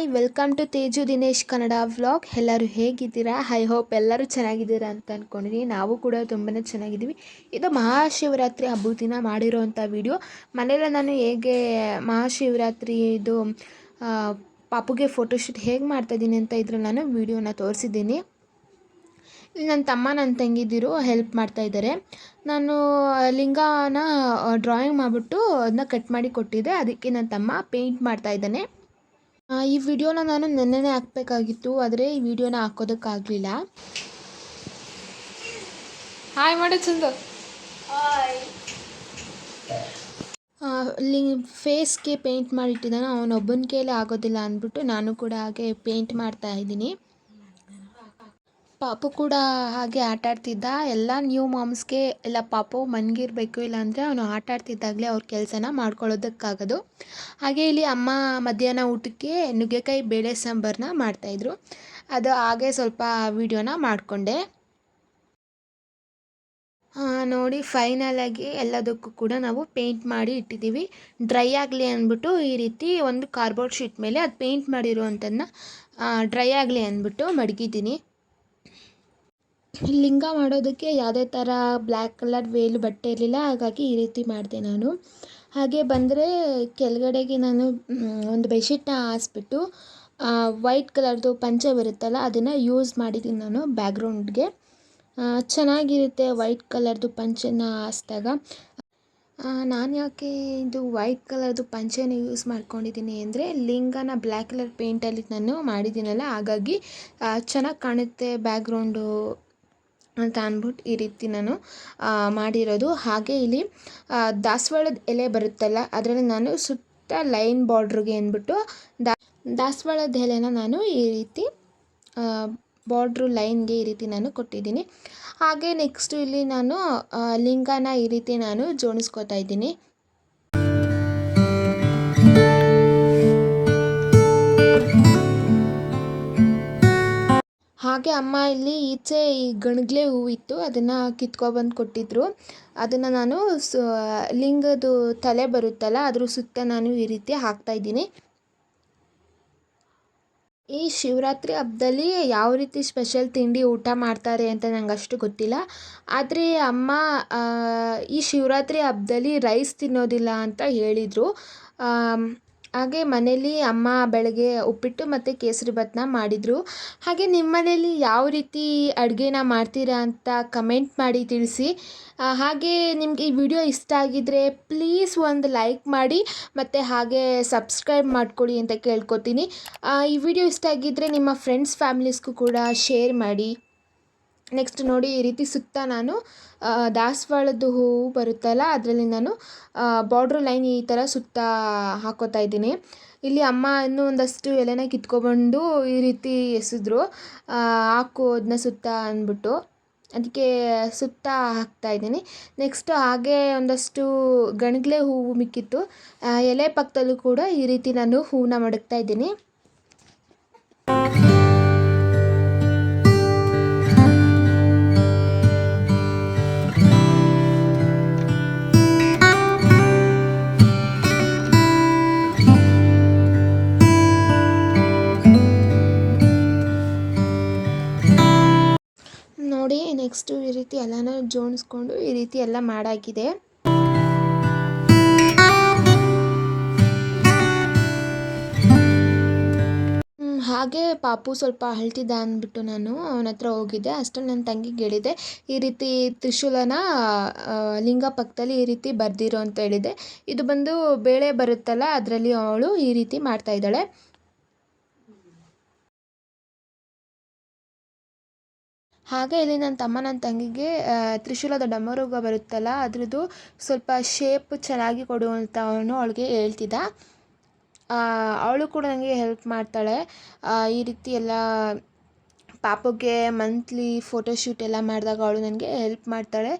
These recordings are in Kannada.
Hi, welcome to Teju Dinesh Kannada vlog. ಎಲ್ಲರೂ ಹೇಗಿದ್ದೀರಾ? ಐ ಹೋಪ್ ಎಲ್ಲರೂ ಚೆನ್ನಾಗಿದ್ದೀರಾ ಅಂತ ಅಂದ್ಕೊಂಡಿದ್ದೀನಿ ನಾವು ಕೂಡ ತುಂಬಾ ಚೆನ್ನಾಗಿದ್ದೀವಿ. ಇದು ಮಹಾಶಿವರಾತ್ರಿ ಹಬ್ಬದ ದಿನ ಮಾಡಿರೋವಂಥ ವಿಡಿಯೋ. ಮನೇಲೆ ನಾನು ಹೇಗೆ ಮಹಾಶಿವರಾತ್ರಿ ಇದು ಪಾಪುಗೆ ಫೋಟೋಶೂಟ್ ಹೇಗೆ ಮಾಡ್ತಾಯಿದ್ದೀನಿ ಅಂತ ಇದ್ರಲ್ಲಿ ನಾನು ವಿಡಿಯೋನ ತೋರಿಸಿದ್ದೀನಿ. ಇಲ್ಲಿ ನನ್ನ ತಮ್ಮ, ನನ್ನ ತಂಗಿದಿರು ಹೆಲ್ಪ್ ಮಾಡ್ತಾ ಇದ್ದಾರೆ. ನಾನು ಲಿಂಗನ ಡ್ರಾಯಿಂಗ್ ಮಾಡಿಬಿಟ್ಟು ಅದನ್ನ ಕಟ್ ಮಾಡಿ ಕೊಟ್ಟಿದ್ದೆ. ಅದಕ್ಕೆ ನನ್ನ ತಮ್ಮ ಪೇಂಟ್ ಮಾಡ್ತಾ ಇದ್ದಾನೆ. ಈ ವಿಡಿಯೋನ ನಾನು ನೆನ್ನೆನೇ ಹಾಕಬೇಕಾಗಿತ್ತು ಆದರೆ ಈ ವಿಡಿಯೋನ ಹಾಕೋದಕ್ಕಾಗಲಿಲ್ಲ. ಹಾಯ್ ಮಾಡು ಚಂದ. ಅಲ್ಲಿ ಫೇಸ್ಗೆ ಪೇಂಟ್ ಮಾಡಿಟ್ಟಿದ್ದಾನೆ ಅವನೊಬ್ಬನ ಕೈಲಿ ಆಗೋದಿಲ್ಲ ಅಂದ್ಬಿಟ್ಟು ನಾನು ಕೂಡ ಹಾಗೆ ಪೇಂಟ್ ಮಾಡ್ತಾ ಇದ್ದೀನಿ. ಪಾಪು ಕೂಡ ಹಾಗೆ ಆಟ ಆಡ್ತಿದ್ದ. ಎಲ್ಲ ನ್ಯೂ ಮಾಮ್ಸ್ಗೆ ಎಲ್ಲ ಪಾಪು ಮನ್ಗಿರ್ಬೇಕು ಇಲ್ಲಾಂದರೆ ಅವನು ಆಟ ಆಡ್ತಿದ್ದಾಗಲೇ ಅವ್ರ ಕೆಲಸನ ಮಾಡ್ಕೊಳ್ಳೋದಕ್ಕಾಗೋದು. ಹಾಗೆ ಇಲ್ಲಿ ಅಮ್ಮ ಮಧ್ಯಾಹ್ನ ಊಟಕ್ಕೆ ನುಗ್ಗೆಕಾಯಿ, ಬೇಳೆ ಸಾಂಬಾರನ್ನ ಮಾಡ್ತಾಯಿದ್ರು. ಅದು ಹಾಗೆ ಸ್ವಲ್ಪ ವೀಡಿಯೋನ ಮಾಡಿಕೊಂಡೆ. ನೋಡಿ ಫೈನಲಾಗಿ ಎಲ್ಲದಕ್ಕೂ ಕೂಡ ನಾವು ಪೇಂಟ್ ಮಾಡಿ ಇಟ್ಟಿದ್ದೀವಿ. ಡ್ರೈ ಆಗಲಿ ಅಂದ್ಬಿಟ್ಟು ಈ ರೀತಿ ಒಂದು ಕಾರ್ಬೋರ್ಡ್ ಶೀಟ್ ಮೇಲೆ ಅದು ಪೇಂಟ್ ಮಾಡಿರುವಂಥದ್ದನ್ನ ಡ್ರೈ ಆಗಲಿ ಅಂದ್ಬಿಟ್ಟು ಮಡಗಿದ್ದೀನಿ. ಲಿಂಗ ಮಾಡೋದಕ್ಕೆ ಯಾವುದೇ ಥರ ಬ್ಲ್ಯಾಕ್ ಕಲರ್ ವೇಲು ಬಟ್ಟೆ ಇರಲಿಲ್ಲ, ಹಾಗಾಗಿ ಈ ರೀತಿ ಮಾಡಿದೆ ನಾನು. ಹಾಗೆ ಬಂದರೆ ಕೆಳಗಡೆಗೆ ನಾನು ಒಂದು ಬೆಡ್ಶೀಟ್ನ ಹಾಸ್ಬಿಟ್ಟು ವೈಟ್ ಕಲರ್ದು ಪಂಚೆ ಬರುತ್ತಲ್ಲ, ಅದನ್ನು ಯೂಸ್ ಮಾಡಿದ್ದೀನಿ ನಾನು ಬ್ಯಾಕ್ಗ್ರೌಂಡ್ಗೆ ಚೆನ್ನಾಗಿರುತ್ತೆ ವೈಟ್ ಕಲರ್ದು ಪಂಚೆನ ಹಾಸ್ದಾಗ. ನಾನು ಯಾಕೆ ಇದು ವೈಟ್ ಕಲರ್ದು ಪಂಚೆನ ಯೂಸ್ ಮಾಡ್ಕೊಂಡಿದ್ದೀನಿ ಅಂದರೆ, ಲಿಂಗನ ಬ್ಲ್ಯಾಕ್ ಕಲರ್ ಪೇಂಟಲ್ಲಿ ನಾನು ಮಾಡಿದ್ದೀನಲ್ಲ, ಹಾಗಾಗಿ ಚೆನ್ನಾಗಿ ಕಾಣುತ್ತೆ ಬ್ಯಾಕ್ಗ್ರೌಂಡು ಅಂತ ಅಂದ್ಬಿಟ್ಟು ಈ ರೀತಿ ನಾನು ಮಾಡಿರೋದು. ಹಾಗೆ ಇಲ್ಲಿ ದಾಸವಾಳದ ಎಲೆ ಬರುತ್ತಲ್ಲ, ಅದರಲ್ಲಿ ನಾನು ಸುತ್ತ ಲೈನ್ ಬಾರ್ಡ್ರಿಗೆ ಅಂದ್ಬಿಟ್ಟು ದಾ, ದಾಸವಾಳದ ಎಲೆನ ನಾನು ಈ ರೀತಿ ಬಾರ್ಡ್ರು ಲೈನ್ಗೆ ಈ ರೀತಿ ನಾನು ಕೊಟ್ಟಿದ್ದೀನಿ. ಹಾಗೆ ನೆಕ್ಸ್ಟು ಇಲ್ಲಿ ನಾನು ಲಿಂಗನ ಈ ರೀತಿ ನಾನು ಜೋಡಿಸ್ಕೊತಾ ಇದ್ದೀನಿ. ಹಾಗೆ ಅಮ್ಮ ಇಲ್ಲಿ ಈಚೆ ಈ ಗಣಗ್ಲೆ ಹೂವಿತ್ತು ಅದನ್ನು ಕಿತ್ಕೊಬಂದು ಕೊಟ್ಟಿದ್ರು. ಅದನ್ನು ನಾನು ಸ ಲಿಂಗದ್ದು ತಲೆ ಬರುತ್ತಲ್ಲ, ಅದ್ರ ಸುತ್ತ ನಾನು ಈ ರೀತಿ ಹಾಕ್ತಾ ಇದ್ದೀನಿ. ಈ ಶಿವರಾತ್ರಿ ಹಬ್ಬದಲ್ಲಿ ಯಾವ ರೀತಿ ಸ್ಪೆಷಲ್ ತಿಂಡಿ ಊಟ ಮಾಡ್ತಾರೆ ಅಂತ ನಂಗೆ ಅಷ್ಟು ಗೊತ್ತಿಲ್ಲ. ಆದರೆ ಅಮ್ಮ ಈ ಶಿವರಾತ್ರಿ ಹಬ್ಬದಲ್ಲಿ ರೈಸ್ ತಿನ್ನೋದಿಲ್ಲ ಅಂತ ಹೇಳಿದರು. ಹಾಗೆ ಮನೇಲಿ ಅಮ್ಮ, ಬೆಳಗ್ಗೆ ಉಪ್ಪಿಟ್ಟು ಮತ್ತು ಕೇಸರಿಬಾತನ್ನ ಮಾಡಿದರು. ಹಾಗೆ ನಿಮ್ಮ ಮನೇಲಿ ಯಾವ ರೀತಿ ಅಡುಗೆನ ಮಾಡ್ತೀರಾ ಅಂತ ಕಮೆಂಟ್ ಮಾಡಿ ತಿಳಿಸಿ. ಹಾಗೆ ನಿಮ್ಗೆ ಈ ವಿಡಿಯೋ ಇಷ್ಟ ಆಗಿದ್ದರೆ ಪ್ಲೀಸ್ ಒಂದು ಲೈಕ್ ಮಾಡಿ ಮತ್ತು ಹಾಗೆ ಸಬ್ಸ್ಕ್ರೈಬ್ ಮಾಡ್ಕೊಳ್ಳಿ ಅಂತ ಕೇಳ್ಕೊತೀನಿ. ಈ ವಿಡಿಯೋ ಇಷ್ಟ ಆಗಿದ್ದರೆ ನಿಮ್ಮ ಫ್ರೆಂಡ್ಸ್ ಫ್ಯಾಮಿಲೀಸ್ಗೂ ಕೂಡ ಶೇರ್ ಮಾಡಿ. ನೆಕ್ಸ್ಟ್ ನೋಡಿ ಈ ರೀತಿ ಸುತ್ತ ನಾನು ದಾಸವಾಳದ ದಾಸವಾಳದ್ದು ಹೂವು ಬರುತ್ತಲ್ಲ, ಅದರಲ್ಲಿ ನಾನು ಬಾರ್ಡ್ರ್ ಲೈನ್ ಈ ಥರ ಸುತ್ತ ಹಾಕೋತಾ ಇದ್ದೀನಿ. ಇಲ್ಲಿ ಅಮ್ಮ ಇನ್ನೂ ಒಂದಷ್ಟು ಎಲೆನ ಕಿತ್ಕೊಬಂದು ಈ ರೀತಿ ಎಸೆದ್ರು. ಹಾಕು ಅದನ್ನ ಸುತ್ತ ಅಂದ್ಬಿಟ್ಟು. ಅದಕ್ಕೆ ಸುತ್ತ ಹಾಕ್ತಾ ಇದ್ದೀನಿ. ನೆಕ್ಸ್ಟು ಹಾಗೆ ಒಂದಷ್ಟು ಗಣಗಲೆ ಹೂವು ಮಿಕ್ಕಿತ್ತು. ಎಲೆ ಪಕ್ಕದಲ್ಲೂ ಕೂಡ ಈ ರೀತಿ ನಾನು ಹೂವನ್ನ ಮಡಗ್ತಾ ಇದ್ದೀನಿ. ನೋಡಿ, ನೆಕ್ಸ್ಟು ಈ ರೀತಿ ಎಲ್ಲನೂ ಜೋಡಿಸ್ಕೊಂಡು ಈ ರೀತಿ ಎಲ್ಲ ಮಾಡಾಗಿದೆ. ಹಾಗೆ ಪಾಪು ಸ್ವಲ್ಪ ಅಳ್ತಿದ್ದ ಅಂದ್ಬಿಟ್ಟು ನಾನು ಅವನ ಹತ್ರ ಹೋಗಿದ್ದೆ. ಅಷ್ಟರಲ್ಲಿ ನನ್ನ ತಂಗಿಗೆ ಹೇಳಿದೆ ಈ ರೀತಿ ತ್ರಿಶೂಲನ ಲಿಂಗ ಪಕ್ಕದಲ್ಲಿ ಈ ರೀತಿ ಬರ್ದಿರೋ ಅಂತ ಹೇಳಿದೆ. ಇದು ಬಂದು ಬೇಳೆ ಬರುತ್ತಲ್ಲ, ಅದರಲ್ಲಿ ಅವಳು ಈ ರೀತಿ ಮಾಡ್ತಾ ಇದ್ದಾಳೆ. ಹಾಗೆ ಇಲ್ಲಿ ನನ್ನ ತಮ್ಮ ನನ್ನ ತಂಗಿಗೆ ತ್ರಿಶೂಲದ ಡಮರುಗ ಬರುತ್ತಲ್ಲ, ಅದರದ್ದು ಸ್ವಲ್ಪ ಶೇಪ್ ಚೆನ್ನಾಗಿ ಕೊಡು ಅವನು ಅವಳಿಗೆ ಹೇಳ್ತಿದ್ದ. ಅವಳು ಕೂಡ ನನಗೆ ಹೆಲ್ಪ್ ಮಾಡ್ತಾಳೆ. ಈ ರೀತಿ ಎಲ್ಲ ಪಾಪುಗೆ ಮಂತ್ಲಿ ಫೋಟೋಶೂಟ್ ಎಲ್ಲ ಮಾಡಿದಾಗ ಅವಳು ನನಗೆ ಹೆಲ್ಪ್ ಮಾಡ್ತಾಳೆ.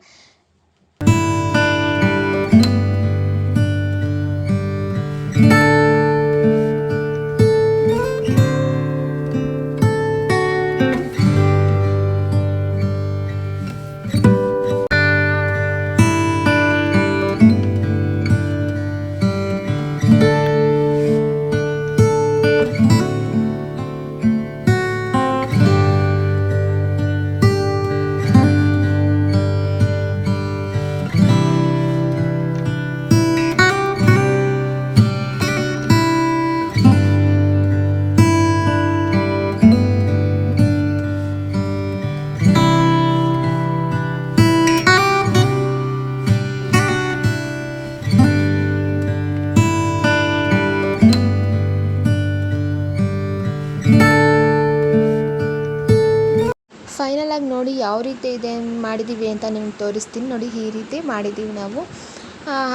ಫೈನಲಾಗಿ ನೋಡಿ ಯಾವ ರೀತಿ ಇದೆ ಮಾಡಿದ್ದೀವಿ ಅಂತ ನಿಮ್ಗೆ ತೋರಿಸ್ತೀನಿ. ನೋಡಿ ಈ ರೀತಿ ಮಾಡಿದ್ದೀವಿ ನಾವು.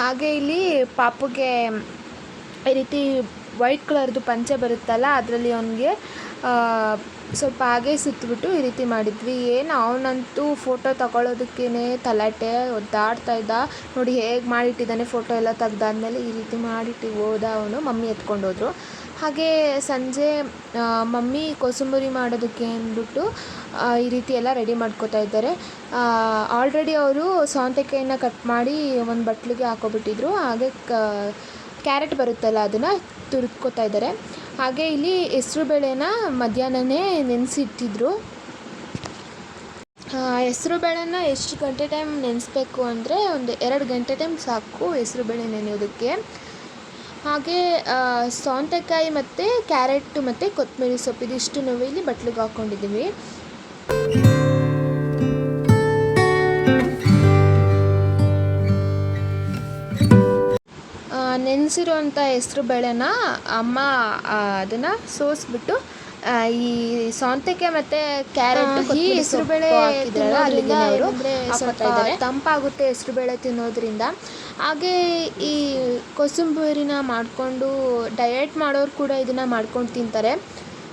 ಹಾಗೆ ಇಲ್ಲಿ ಪಾಪುಗೆ ಈ ರೀತಿ ವೈಟ್ ಕಲರ್ದು ಪಂಚೆ ಬರುತ್ತಲ್ಲ, ಅದರಲ್ಲಿ ಅವನಿಗೆ ಸ್ವಲ್ಪ ಹಾಗೆ ಸುತ್ತಬಿಟ್ಟು ಈ ರೀತಿ ಮಾಡಿದ್ವಿ. ಏನು, ಅವನಂತೂ ಫೋಟೋ ತಗೊಳ್ಳೋದಕ್ಕೇ ತಲಾಟೆ, ಒದ್ದಾಡ್ತಾ ಇದ್ದ. ನೋಡಿ ಹೇಗೆ ಮಾಡಿಟ್ಟಿದ್ದಾನೆ ಫೋಟೋ ಎಲ್ಲ ತೆಗ್ದಾದ್ಮೇಲೆ ಈ ರೀತಿ ಮಾಡಿಟ್ಟು ಹೋದ ಅವನು. ಮಮ್ಮಿ ಎತ್ಕೊಂಡು ಹೋದ್ರು ಹಾಗೆ ಸಂಜೆ ಮಮ್ಮಿ ಕೋಸಂಬರಿ ಮಾಡೋದಕ್ಕೆ ಅಂದ್ಬಿಟ್ಟು ಈ ರೀತಿ ಎಲ್ಲ ರೆಡಿ ಮಾಡ್ಕೋತಾ ಇದ್ದಾರೆ. ಆಲ್ರೆಡಿ ಅವರು ಸೌತೆಕಾಯಿನ ಕಟ್ ಮಾಡಿ ಒಂದು ಬಟ್ಲಿಗೆ ಹಾಕೋಬಿಟ್ಟಿದ್ರು. ಹಾಗೆ ಕ್ಯಾರೆಟ್ ಬರುತ್ತಲ್ಲ ಅದನ್ನು ತುರ್ಕೋತಾ ಇದ್ದಾರೆ. ಹಾಗೆ ಇಲ್ಲಿ ಹೆಸರು ಬೇಳೆನ ಮಧ್ಯಾಹ್ನನೇ ನೆನೆಸಿಟ್ಟಿದ್ರು. ಹೆಸರು ಬೇಳೆನ ಎಷ್ಟು ಗಂಟೆ ಟೈಮ್ ನೆನೆಸ್ಬೇಕು ಅಂದರೆ ಒಂದು ಎರಡು ಗಂಟೆ ಟೈಮ್ ಸಾಕು ಹೆಸರು ಬೇಳೆ ನೆನೆಯೋದಕ್ಕೆ. ಹಾಗೆ ಸೌತೆಕಾಯಿ ಮತ್ತು ಕ್ಯಾರೆಟ್ ಮತ್ತು ಕೊತ್ತಂಬರಿ ಸೊಪ್ಪು, ಇದಿಷ್ಟು ನಾವು ಇಲ್ಲಿ ಬಟ್ಲಿಗೆ ಹಾಕ್ಕೊಂಡಿದ್ದೀವಿ. ನೆನೆಸಿರುವಂಥ ಹೆಸ್ರು ಬೇಳೆನ ಅಮ್ಮ ಅದನ್ನು ಸೋಸಿಬಿಟ್ಟು ಈ ಸೌಂತಿಕೆ ಮತ್ತೆ ಕ್ಯಾರೆಟ್ ಈ ಹೆಸ್ರು ಬೇಳೆ ಸ್ವಲ್ಪ ತಂಪಾಗುತ್ತೆ ಹೆಸ್ರು ಬೇಳೆ ತಿನ್ನೋದ್ರಿಂದ. ಹಾಗೆ ಈ ಕೋಸಂಬರಿನ ಮಾಡಿಕೊಂಡು ಡಯಟ್ ಮಾಡೋರು ಕೂಡ ಇದನ್ನು ಮಾಡ್ಕೊಂಡು ತಿಂತಾರೆ.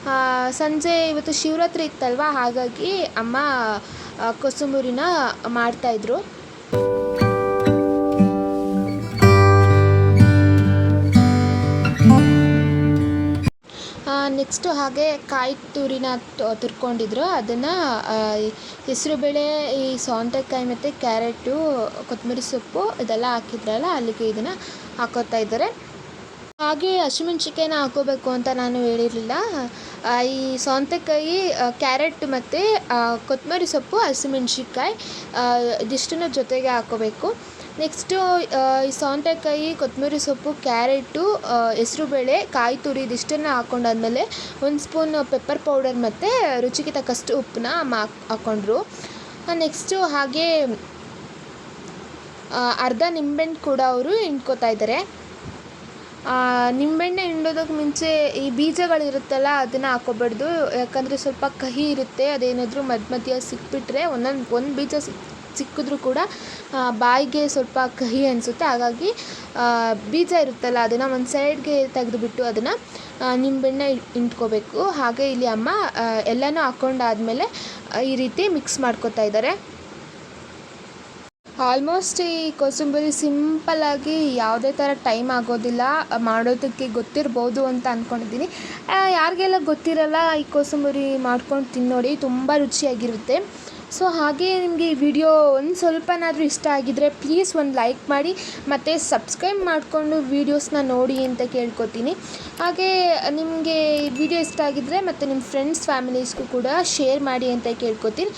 ಆ, ಸಂಜೆ ಇವತ್ತು ಶಿವರಾತ್ರಿ ಇತ್ತಲ್ವ? ಹಾಗಾಗಿ ಅಮ್ಮ ಕೊಸುಂಬರಿನ ಮಾಡ್ತಾಯಿದ್ರು ನೆಕ್ಸ್ಟು ಹಾಗೆ ಕಾಯಿ ತುರಿನ ತುರ್ಕೊಂಡಿದ್ರು. ಅದನ್ನು ಹೆಸರುಬೇಳೆ ಈ ಸೌತೆಕಾಯಿ ಮತ್ತು ಕ್ಯಾರೆಟು, ಕೊತ್ತಂಬರಿ ಸೊಪ್ಪು ಇದೆಲ್ಲ ಹಾಕಿದ್ರಲ್ಲ, ಅಲ್ಲಿಗೆ ಇದನ್ನು ಹಾಕೋತಾ ಇದ್ದಾರೆ. ಹಾಗೆ ಹಸಿಮೆಣ್ಸಿಕಾಯಿನ ಹಾಕೋಬೇಕು ಅಂತ ನಾನು ಹೇಳಿರಲಿಲ್ಲ. ಈ ಸೌತೆಕಾಯಿ ಕ್ಯಾರೆಟ್ ಮತ್ತು ಕೊತ್ತಂಬರಿ ಸೊಪ್ಪು ಹಸಿಮೆಣ್ಸಿಕಾಯಿ ಇದಿಷ್ಟನ್ನು ಜೊತೆಗೆ ಹಾಕೋಬೇಕು. ನೆಕ್ಸ್ಟು ಈ ಸೌತೆಕಾಯಿ ಕೊತ್ತಂಬರಿ ಸೊಪ್ಪು, ಕ್ಯಾರೆಟು ಹೆಸ್ರುಬೇಳೆ ಕಾಯಿ ತುರಿ ಇದಿಷ್ಟನ್ನು ಹಾಕ್ಕೊಂಡಾದ್ಮೇಲೆ ಒಂದು ಸ್ಪೂನ್ ಪೆಪ್ಪರ್ ಪೌಡರ್ ಮತ್ತು ರುಚಿಗೆ ತಕ್ಕಷ್ಟು ಉಪ್ಪನ್ನ ಮಾಕ್ ಹಾಕ್ ಹಾಕ್ಕೊಂಡ್ರು ನೆಕ್ಸ್ಟು ಹಾಗೆ ಅರ್ಧ ನಿಂಬೆಹಣ್ಣು ಕೂಡ ಅವರು ಹಿಂಡ್ಕೋತಾ ಇದ್ದಾರೆ. ನಿಂಬೆಣ್ಣೆ ಹಿಂಡೋದಕ್ಕೆ ಮುಂಚೆ ಈ ಬೀಜಗಳಿರುತ್ತಲ್ಲ, ಅದನ್ನು ಹಾಕೋಬಾರ್ದು. ಯಾಕಂದರೆ ಸ್ವಲ್ಪ ಕಹಿ ಇರುತ್ತೆ, ಅದೇನಾದರೂ ಮಧ್ಯ ಮಧ್ಯ ಸಿಕ್ಬಿಟ್ರೆ ಒಂದೊಂದು, ಒಂದು ಬೀಜ ಸಿಕ್ ಸಿಕ್ಕಿದ್ರೂ ಕೂಡ ಬಾಯಿಗೆ ಸ್ವಲ್ಪ ಕಹಿ ಅನಿಸುತ್ತೆ. ಹಾಗಾಗಿ ಬೀಜ ಇರುತ್ತಲ್ಲ, ಅದನ್ನು ಒಂದು ಸೈಡ್ಗೆ ತೆಗೆದುಬಿಟ್ಟು ಅದನ್ನು ನಿಂಬೆಣ್ಣೆ ಇಟ್ಕೋಬೇಕು. ಹಾಗೆ ಇಲ್ಲಿ ಅಮ್ಮ ಎಲ್ಲನೂ ಹಾಕೊಂಡಾದ್ಮೇಲೆ ಈ ರೀತಿ ಮಿಕ್ಸ್ ಮಾಡ್ಕೊತಾ ಇದ್ದಾರೆ ಆಲ್ಮೋಸ್ಟ್ ಈ ಕೋಸಂಬರಿ ಸಿಂಪಲ್ಲಾಗಿ ಯಾವುದೇ ಥರ ಟೈಮ್ ಆಗೋದಿಲ್ಲ. ಮಾಡೋದಕ್ಕೆ ಗೊತ್ತಿರ್ಬೋದು ಅಂತ ಅಂದ್ಕೊಂಡಿದ್ದೀನಿ ಯಾರಿಗೆಲ್ಲ ಗೊತ್ತಿರಲ್ಲ ಈ ಕೋಸಂಬರಿ ಮಾಡ್ಕೊಂಡು ತಿನ್ನೋಡಿ, ತುಂಬ ರುಚಿಯಾಗಿರುತ್ತೆ. ಸೊ ಹಾಗೆ ನಿಮಗೆ ಈ ವಿಡಿಯೋ ಒಂದು ಸ್ವಲ್ಪನಾದರೂ ಇಷ್ಟ ಆಗಿದ್ದರೆ ಪ್ಲೀಸ್ ಒಂದು ಲೈಕ್ ಮಾಡಿ ಮತ್ತು ಸಬ್ಸ್ಕ್ರೈಬ್ ಮಾಡಿಕೊಂಡು ವೀಡಿಯೋಸ್ನ ನೋಡಿ ಅಂತ ಕೇಳ್ಕೊತೀನಿ. ಹಾಗೆ ನಿಮಗೆ ವಿಡಿಯೋ ಇಷ್ಟ ಆಗಿದ್ದರೆ ಮತ್ತು ನಿಮ್ಮ ಫ್ರೆಂಡ್ಸ್ ಫ್ಯಾಮಿಲೀಸ್ಗೂ ಕೂಡ ಶೇರ್ ಮಾಡಿ ಅಂತ ಕೇಳ್ಕೊತೀನಿ.